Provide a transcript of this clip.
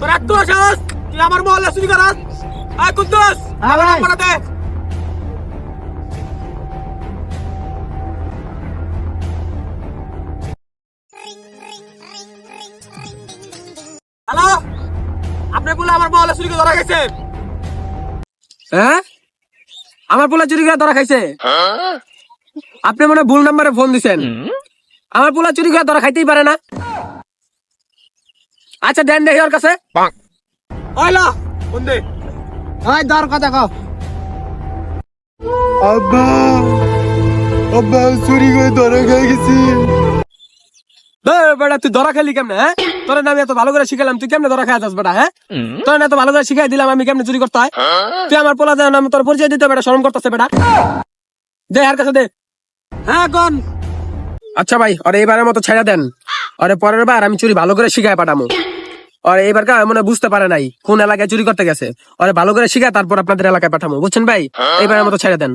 তোর এত সাহস তুই আমার মহল্লা চুরি করাস। আয় কুদ্দুস হ্যাঁ আমার দে হ্যালো আপনি বলে আমার মহল্লা চুরি ধরা গেছে হ্যাঁ? আমার পোলা চুরি করে ধরা খাইছে? আপনি মনে ভুল নাম্বারে ফোন দিছেন। আমার পোলা চুরি করে ধরা খাইতেই পারে না। আচ্ছা দেন দেখি ওর কাছে। হইলা কোন দে ওই দর কথা কও। আব্বা আব্বা চুরি করে ধরে খেয়ে গেছি। বেটা তুই ধরা খেলি কেমনে হ্যাঁ? তোর আমি এত ভালো করে শিখালাম তুই কেমনে ধরা খাওয়া যাস বেটা হ্যাঁ? তোর এত ভালো করে শিখাই দিলাম আমি কেমনে চুরি করতে হয়? তুই আমার পোলা দেন আমি তোর পরিচয় দিতে বেটা শরম করতেছে বেটা। দে আর কাছে দে। হ্যাঁ কোন? আচ্ছা ভাই আর এবারের মতো ছেড়ে দেন। আরে পরের বার আমি চুরি ভালো করে শিখাই পাঠামো। আর এবার কা মনে বুঝতে পারে নাই কোন এলাকায় চুরি করতে গেছে। আরে ভালো করে শিখা তারপর আপনাদের এলাকায় পাঠাবো বুঝছেন ভাই? এবারের মতো ছেড়ে দেন।